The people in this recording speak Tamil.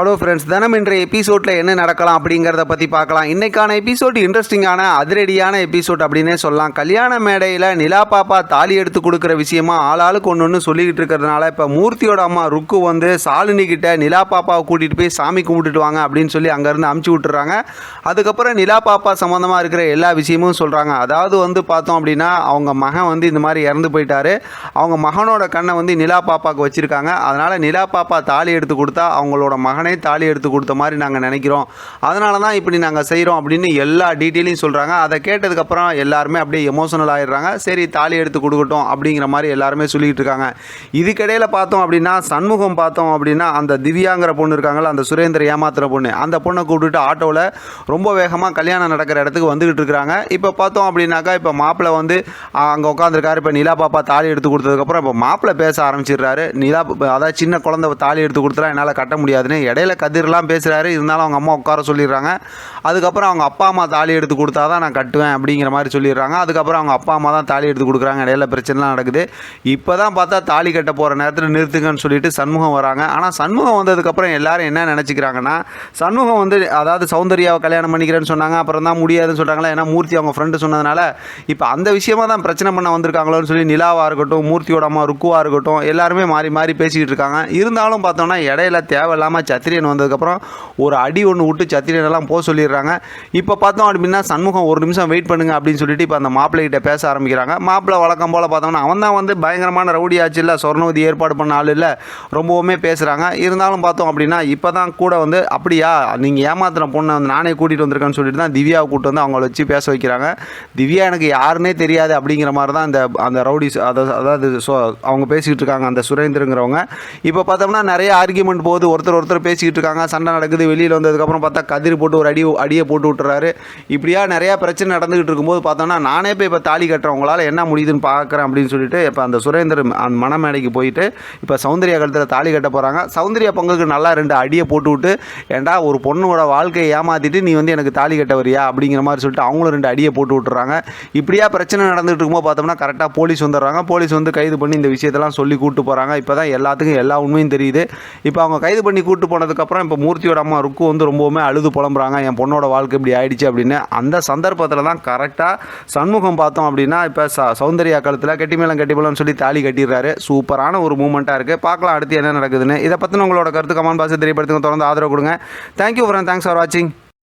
ஹலோ ஃப்ரெண்ட்ஸ் தினம் இன்றைய எபிசோடில் என்ன நடக்கலாம் அப்படிங்கிறத பற்றி பார்க்கலாம். இன்றைக்கான எபிசோட் இன்ட்ரெஸ்டிங்கான அதிரடியான எபிசோட் அப்படின்னே சொல்லலாம். கல்யாண மேடையில் நிலா பாப்பா தாலி எடுத்து கொடுக்குற விஷயமா ஆளாளுக்கு ஒன்று ஒன்று சொல்லிக்கிட்டு இருக்கிறதுனால இப்போ மூர்த்தியோட அம்மா ருக்கு வந்து சாலினி கிட்ட நிலா பாப்பாவை கூட்டிகிட்டு போய் சாமி கும்பிட்டுட்டு வாங்க அப்படின்னு சொல்லி அங்கேருந்து அமுச்சு விட்டுறாங்க. அதுக்கப்புறம் நிலா பாப்பா சம்மந்தமாக இருக்கிற எல்லா விஷயமும் சொல்கிறாங்க அதாவது வந்து பார்த்தோம் அப்படின்னா அவங்க மகன் வந்து இந்த மாதிரி இறந்து போயிட்டாரு. அவங்க மகனோட கண்ணை வந்து நிலா பாப்பாவுக்கு வச்சுருக்காங்க. அதனால் நிலா பாப்பா தாலி எடுத்து கொடுத்தா அவங்களோட மகனை தாலி எடுத்து கொடுத்த மாதிரி நாங்கள் நினைக்கிறோம். அதனால தான் இப்படி நாங்கள் செய்கிறோம் அப்படின்னு எல்லா டீட்டெயிலையும் சொல்கிறாங்க அதை கேட்டதுக்கப்புறம் எல்லாருமே அப்படியே எமோஷனல் ஆயிடுறாங்க. சரி தாலி எடுத்து கொடுக்கட்டும் அப்படிங்கிற மாதிரி எல்லாருமே சொல்லிகிட்டு இருக்காங்க. இதுக்கிடையில் பார்த்தோம் அப்படின்னா சண்முகம் பார்த்தோம் அப்படின்னா அந்த திவ்யாங்கிற பொண்ணு இருக்காங்கள அந்த சுரேந்திர ஏமாத்துகிற பொண்ணு அந்த பொண்ணை கூப்பிட்டுட்டு ஆட்டோவில் ரொம்ப வேகமாக கல்யாணம் நடக்கிற இடத்துக்கு வந்துக்கிட்டு இருக்கிறாங்க இப்போ பார்த்தோம் அப்படின்னாக்கா இப்போ மாப்பிள்ளை வந்து அங்கே உட்காந்துருக்காரு இப்போ நிலா பாப்பா தாலி எடுத்து கொடுத்ததுக்கப்புறம் இப்போ மாப்பிள்ளை பேச ஆரம்பிச்சிடுறாரு. நிலா அதாவது சின்ன குழந்தை தாலி எடுத்து கொடுத்துலாம் என்னால் கட்ட முடியாதுன்னு இடையில கதிர்லாம் பேசுகிறாரு இருந்தாலும் அவங்க அம்மா உட்கார சொல்லிடுறாங்க. அதுக்கப்புறம் அவங்க அப்பா அம்மா தாலி எடுத்து கொடுத்தா தான் நான் கட்டுவேன் அப்படிங்கிற மாதிரி சொல்லிடுறாங்க. அதுக்கப்புறம் அவங்க அப்பா அம்மா தான் தாலி எடுத்து கொடுக்குறாங்க. இடையில பிரச்சனைலாம் நடக்குது. இப்போ தான் பார்த்தா தாலி கட்ட போகிற நேரத்தில் நிறுத்துங்கன்னு சொல்லிட்டு சண்முகம் வராங்க. ஆனால் சண்முகம் வந்ததுக்கப்புறம் எல்லாரும் என்ன நினச்சிக்கிறாங்கன்னா சண்முகம் வந்து அதாவது சௌந்தர்யாவை கல்யாணம் பண்ணிக்கிறேன்னு சொன்னாங்க. அப்புறம் தான் முடியாதுன்னு சொல்கிறாங்களா ஏன்னா மூர்த்தி அவங்க ஃப்ரெண்டு சொன்னதுனால இப்போ அந்த விஷயமா தான் பிரச்சனை பண்ண வந்திருக்காங்களோன்னு சொல்லி நிலாவாக இருக்கட்டும் மூர்த்தியோட அம்மா ருக்குவாக இருக்கட்டும் எல்லாருமே மாறி மாறி பேசிக்கிட்டு இருக்காங்க. இருந்தாலும் பார்த்தோம்னா இடையில தேவையில்லாமல் சத்திரியன் வந்ததுக்கப்புறம் ஒரு அடி ஒன்று விட்டு சத்திரியன் எல்லாம் போக சொல்லிடுறாங்க. இப்போ பார்த்தோம் அப்படின்னா சண்முகம் ஒரு நிமிஷம் வெயிட் பண்ணுங்க அப்படின்னு சொல்லிட்டு இப்போ அந்த மாப்பிள்ளை கிட்ட பேச ஆரம்பிக்கிறாங்க. மாப்பிள்ளை வழக்கம் போல் பார்த்தோம்னா அவன் தான் வந்து பயங்கரமான ரவுடி ஆச்சு இல்லை சொர்ணவதி ஏற்பாடு பண்ண ஆள் இல்லை ரொம்பவுமே பேசுகிறாங்க இருந்தாலும் பார்த்தோம் அப்படின்னா இப்போ தான் கூட வந்து அப்படியா நீங்கள் ஏமாத்துன பொண்ணை வந்து நானே கூட்டிகிட்டு வந்திருக்கேன்னு சொல்லிட்டு தான் திவ்யாவை கூப்பிட்டு வந்து அவங்கள வச்சு பேச வைக்கிறாங்க. திவ்யா எனக்கு யாருன்னே தெரியாது அப்படிங்கிற மாதிரி தான் அந்த அந்த ரவுடிஸ் அதாவது அதாவது அவங்க பேசிக்கிட்டு இருக்காங்க அந்த சுரேந்திரங்கிறவங்க. இப்போ பார்த்தோம்னா நிறைய ஆர்கியூமெண்ட் போகுது. ஒருத்தர் ஒருத்தர் பேசிக்கிட்டு இருக்காங்க. சண்டை நடக்குது. வெளியில் வந்ததுக்கப்புறம் பார்த்தா கதிர் போட்டு ஒரு அடி அடியை போட்டு விட்டுறாரு. இப்படியா நிறையா பிரச்சனை நடந்துகிட்டு இருக்கும்போது பார்த்தோன்னா நானே போய் இப்போ தாலி கட்டுறேன். உங்களால் என்ன முடியுதுன்னு பார்க்குறேன் அப்படின்னு சொல்லிட்டு இப்போ அந்த சுரேந்தர் அந்த மணமேடைக்கு போயிட்டு இப்போ சௌந்தர்யா கழுத்தில் தாலி கட்ட போகிறாங்க சௌந்தர்யா பங்குக்கு நல்லா ரெண்டு அடியை போட்டு விட்டு ஏன்டா ஒரு பொண்ணோட வாழ்க்கையை ஏமாற்றிட்டு நீ வந்து எனக்கு தாலி கட்ட வரியா? அப்படிங்கிற மாதிரி சொல்லிட்டு அவங்களும் ரெண்டு அடியை போட்டு விட்டுறாங்க. இப்படியா பிரச்சனை நடந்துகிட்டு இருக்கும்போது பார்த்தோம்னா கரெக்டாக போலீஸ் வந்துடுறாங்க. போலீஸ் வந்து கைது பண்ணி இந்த விஷயத்தெல்லாம் சொல்லி கூப்பிட்டு போகிறாங்க இப்போ தான் எல்லாத்துக்கும் எல்லா உண்மையும் தெரியுது. இப்போ அவங்க கைது பண்ணி கூப்பிட்டு போனதுக்கப்புறம் இப்போ மூர்த்தியோட அம்மா ருக்கு வந்து ரொம்பவுமே அழுது புலம்புறாங்க. என் பொண்ணோட வாழ்க்கை இப்படி ஆயிடுச்சு அப்படின்னு. அந்த சந்தர்ப்பத்தில் தான் கரெக்டாக சண்முகம் பார்த்தோம் அப்படின்னா இப்போ ச சௌந்தர்யா காலத்தில் கெட்டி மேளம் கட்டி சொல்லி தாலி கட்டிடுறாரு. சூப்பரான ஒரு மூமெண்ட்டாக இருக்குது பார்க்கலாம் அடுத்து என்ன நடக்குதுன்னு. இதை பற்றின உங்களோட கருத்து கமான் பாசி தெரியப்படுத்துங்க. தொடர்ந்து ஆதரவு கொடுங்க. தேங்க்யூ ஃப்ரெண்ட் தேங்க்ஸ் ஃபார் வாட்சிங்